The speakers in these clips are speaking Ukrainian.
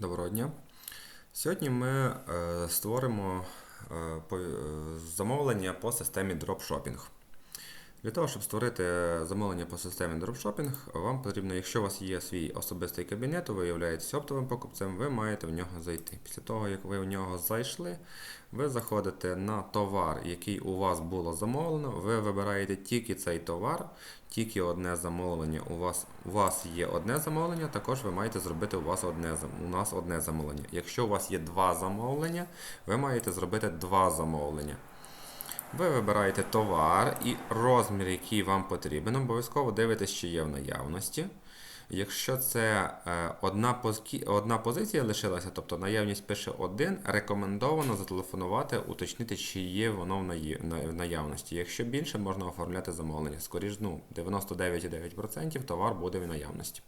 Доброго дня. Сьогодні ми е, створимо е, е, замовлення по системі дропшопінг. Для того, щоб створити замовлення по системі дропшопінг, вам потрібно, якщо у вас є свій особистий кабінет, ви являєтесь оптовим покупцем, ви маєте в нього зайти. Після того, як ви в нього зайшли, ви заходите на товар, який у вас було замовлено, ви вибираєте тільки цей товар, тільки одне замовлення. У вас, у вас є одне замовлення, також ви маєте зробити у вас одне у нас одне замовлення. Якщо у вас є два замовлення, ви маєте зробити два замовлення. Ви вибираєте товар і розмір, який вам потрібен. Обов'язково дивитесь, чи є в наявності. Якщо це е, одна, одна позиція лишилася, тобто наявність пише один, рекомендовано зателефонувати, уточнити, чи є воно в наявності. Якщо більше, можна оформляти замовлення. Скоріш, ну, 99,9% товар буде в наявності.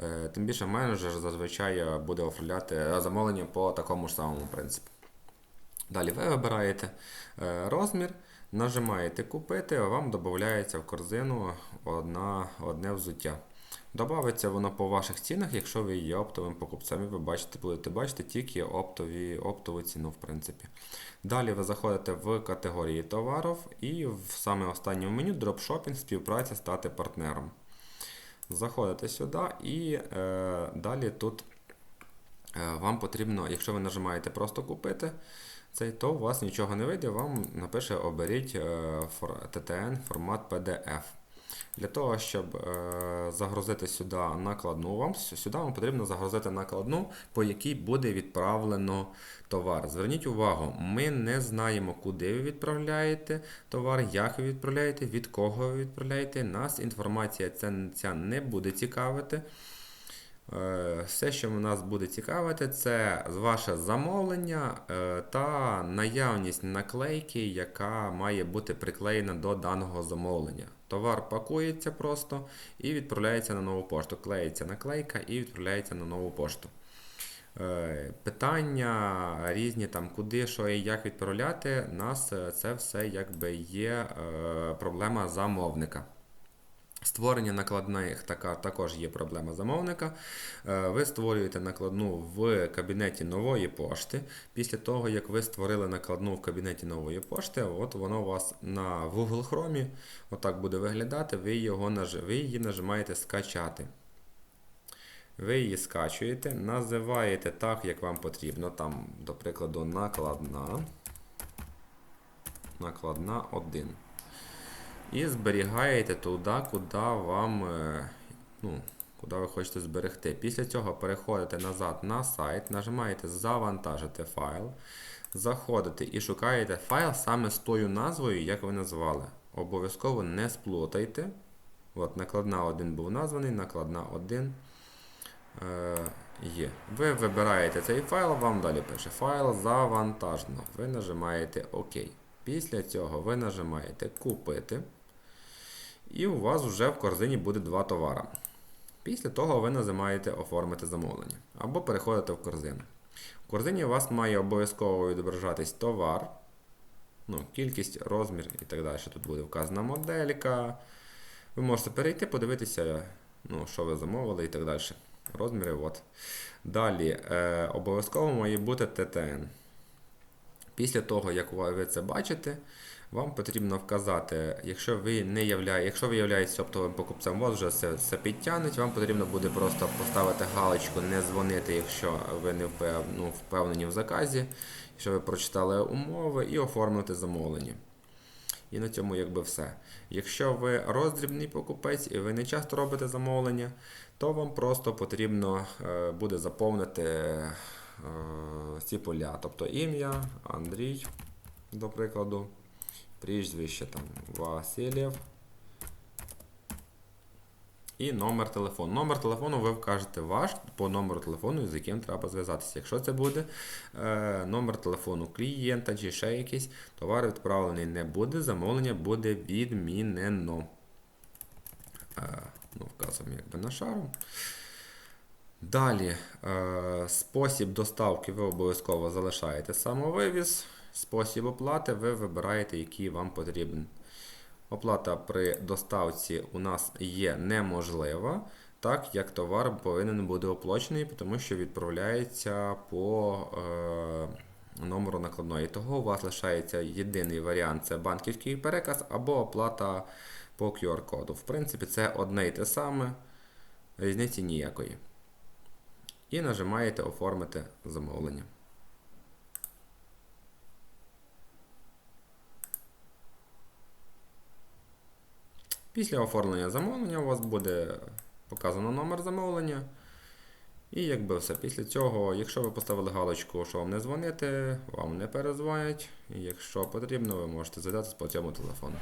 Е, Тим більше менеджер зазвичай буде оформляти е, замовлення по такому ж самому принципу. Далі ви вибираєте е, розмір, нажимаєте купити, а вам додається в корзину одна, одне взуття. Добавиться воно по ваших цінах, якщо ви є оптовим покупцем, і ви бачите, будете бачити тільки оптові, оптову ціну, в принципі. Далі ви заходите в категорії товарів і в саме останньому меню дропшопінг, співпраця стати партнером. Заходите сюди і е, далі тут Е, Вам потрібно, якщо ви нажимаєте просто купити цей, то у вас нічого не вийде, вам напише оберіть е, TTN формат PDF. Для того, щоб е, загрузити сюди накладну, вам сюди вам потрібно загрузити накладну, по якій буде відправлено товар. Зверніть увагу, ми не знаємо, куди ви відправляєте товар, як ви відправляєте, від кого ви відправляєте. Нас інформація ця не буде цікавити. Е, Все, що нас буде цікавити, це ваше замовлення е, та наявність наклейки, яка має бути приклеєна до даного замовлення. Товар пакується просто і відправляється на нову пошту. Клеїться наклейка і відправляється на нову пошту. Е, Питання різні, там, куди, що і як відправляти, нас це все якби є проблема замовника. Створення накладних така також є проблема замовника. Е, Ви створюєте накладну в кабінеті нової пошти. Після того, як ви створили накладну в кабінеті нової пошти, от воно у вас на Google Chrome отак буде виглядати. Ви, його, ви її нажимаєте скачати. Ви її скачуєте, називаєте так, як вам потрібно. Там, до прикладу, накладна. Накладна 1 і зберігаєте туди, куди вам, е, ну, куди ви хочете зберегти. Після цього переходите назад на сайт, нажимаєте Завантажити файл, заходите і шукаєте файл саме з тою назвою, як ви назвали. Обов'язково не сплутайте. От, накладна 1 був названий, накладна 1 е, є. Ви вибираєте цей файл, вам далі пише файл завантажено. Ви нажимаєте ОК. Після цього ви нажимаєте Купити. І у вас вже в корзині буде два товари. Після того ви нажимаєте Оформити замовлення або переходите в корзину. В корзині у вас має обов'язково відображатись товар, ну, кількість, розмір і так далі. Тут буде вказана моделька. Ви можете перейти, подивитися, ну, що ви замовили і так далі. Розміри. От. Далі е, обов'язково має бути ТТН. Після того, як ви це бачите, вам потрібно вказати, якщо ви не являє, якщо ви являєтесь оптовим покупцем, вас вже все, все підтягнуть, вам потрібно буде просто поставити галочку, не дзвонити, якщо ви не впев, ну, впевнені в заказі, якщо ви прочитали умови і оформити замовлення. І на цьому якби все. Якщо ви роздрібний покупець і ви не часто робите замовлення, то вам просто потрібно е, буде заповнити е, ці поля. Тобто ім'я, Андрій, до прикладу, прізвище там Васильєв. І номер телефону. Номер телефону ви вкажете ваш по номеру телефону, з яким треба зв'язатися. Якщо це буде е, номер телефону клієнта чи ще якийсь, товар відправлений не буде, замовлення буде відмінено. Е, ну, Вказуємо якби на шару. Далі, е, спосіб доставки ви обов'язково залишаєте самовивіз. Спосіб оплати ви вибираєте, який вам потрібен. Оплата при доставці у нас є неможлива, так як товар повинен бути оплачений, тому що відправляється по е, номеру накладної. Того у вас лишається єдиний варіант це банківський переказ або оплата по QR-коду. В принципі, це одне і те саме, різниці ніякої. І нажимаєте оформити замовлення. Після оформлення замовлення у вас буде показано номер замовлення. І якби все. Після цього, якщо ви поставили галочку, що вам не дзвонити, вам не перезвонять. І якщо потрібно, ви можете зв'язатися по цьому телефону.